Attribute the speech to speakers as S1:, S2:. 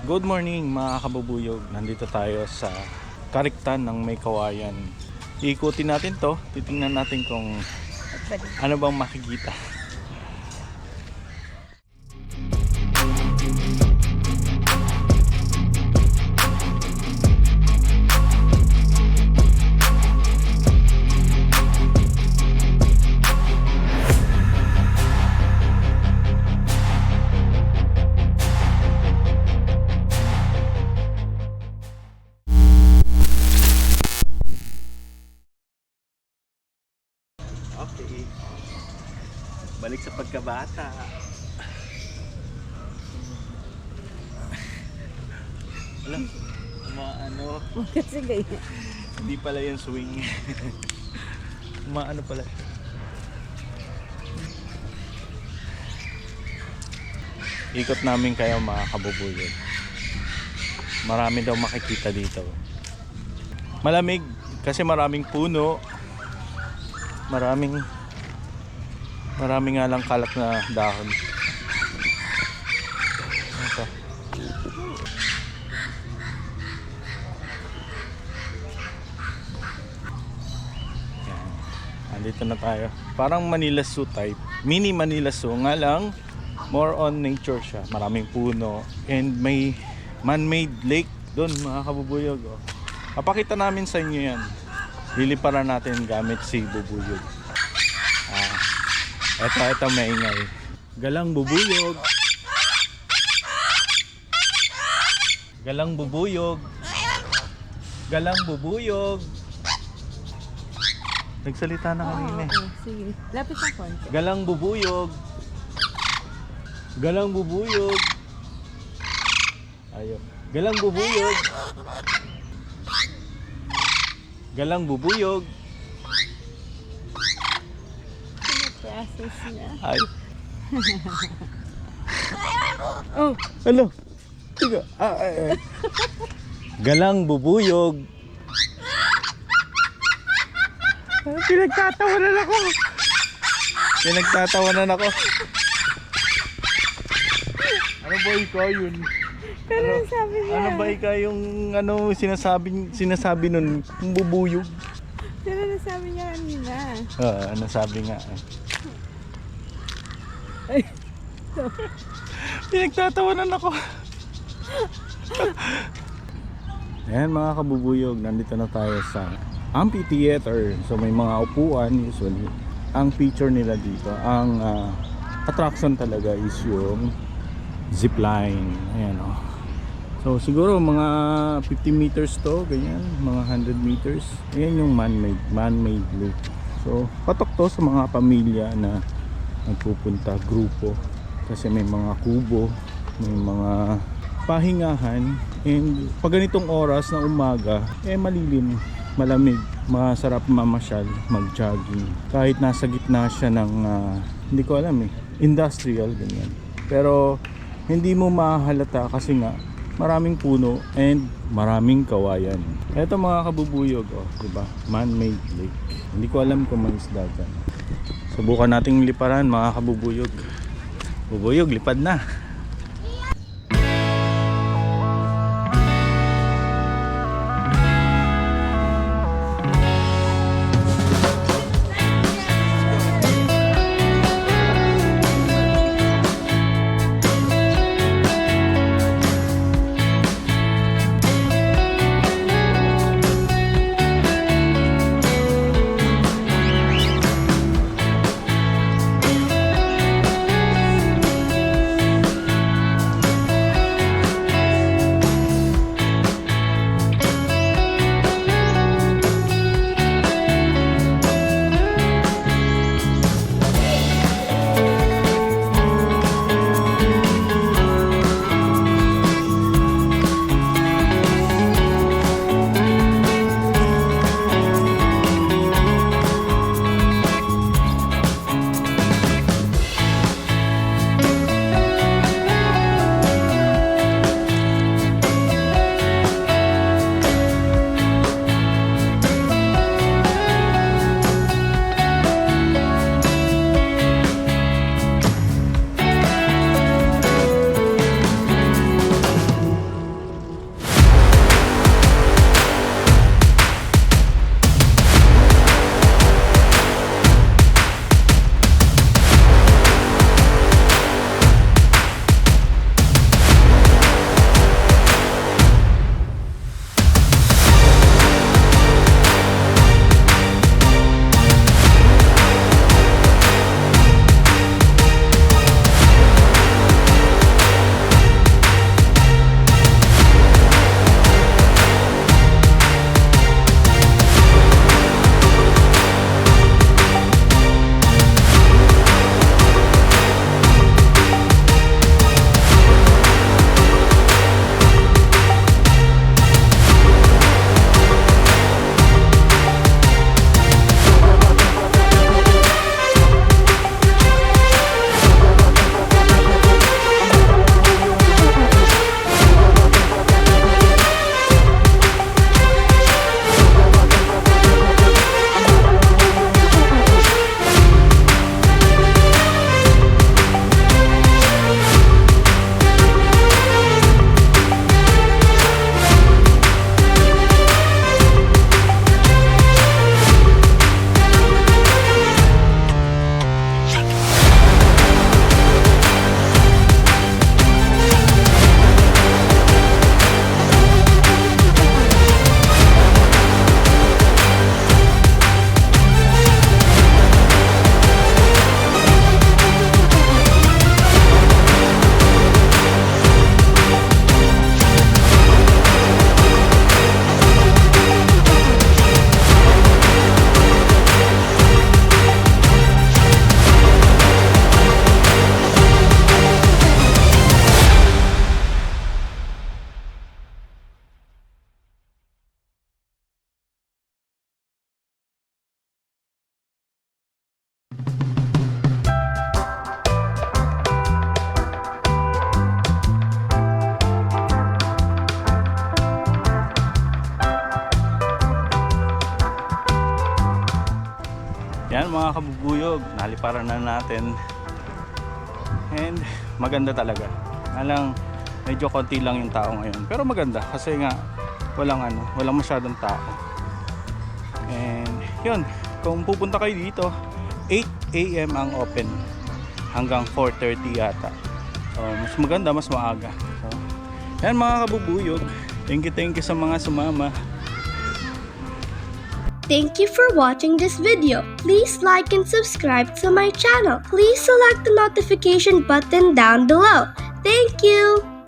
S1: Good morning mga kabubuyog. Nandito tayo sa Kariktan ng May Kawayan. Iikutin natin to. Titingnan natin kung ano bang makikita. Pagkabata. Alam, ano,
S2: Kasi ganyan.
S1: hindi pala yung swing. Maano pala. Ikot namin kayo mga kabubuyog. Marami daw makikita dito. Malamig kasi maraming puno. Maraming maraming nga lang kalat na dahon. Ito. Andito na tayo. Parang Manila Zoo type. Mini Manila Zoo nga lang more on nature siya. Maraming puno and may man-made lake doon mga kabubuyog. Oh. Papakita namin sa inyo yan. Liliparan natin gamit si bubuyog. Eto, eto maingay. Galang bubuyog. Galang bubuyog. Galang bubuyog. Nagsalita na kanina eh.
S2: Sige. Lapit ng konti.
S1: Galang bubuyog. Galang bubuyog. Ayo. Galang bubuyog. Galang bubuyog.
S2: Pinaprocess niya.
S1: Ay.
S2: Oh,
S1: Ano? Tiga. Ah, ay, ay. Galang bubuyog. Ah, Pinagtatawanan ako. Pinagtatawanan ako. Ano ba ikaw yun?
S2: pero
S1: Ano?
S2: sabi niya.
S1: Ano ba ikaw yung ano sinasabi sinasabi nun? Bubuyog.
S2: Pero nasabi niya kanina.
S1: Ah, ano sabi nga. eh.
S2: Ay.
S1: Pinagtatawanan ako. Ayan mga kabubuyog, nandito na tayo sa amphitheater. So may mga upuan usually. Ang feature nila dito, ang ah, attraction talaga is yung zipline. Ayan o. So siguro mga 50 meters to, ganyan, mga 100 meters. Ayan yung man-made, man-made lake. So patok to sa mga pamilya na nagpupunta, grupo. Kasi may mga kubo, may mga pahingahan. And pag ganitong oras na umaga eh malilim malamig. Masarap mamasyal mag-jogging. Kahit nasa gitna siya ng ah, hindi ko alam eh industrial ganyan. Pero hindi mo mahalata kasi nga maraming puno and maraming kawayan. Eto mga kabubuyog oh, di ba man-made lake. Hindi ko alam kung may isda dyan. Subukan nating liparan mga kabubuyog bubuyog lipad na mga kabubuyog, naliparan na natin. And maganda talaga. Alang medyo konti lang yung tao ngayon. Pero maganda kasi nga walang ano, walang masyadong tao. And yun, kung pupunta kayo dito, 8 a.m. ang open hanggang 4.30 yata. So, mas maganda, mas maaga. So, yan mga kabubuyog. Thank you, thank you sa mga sumama.
S3: Thank you for watching this video. Please like and subscribe to my channel. Please select the notification button down below. Thank you.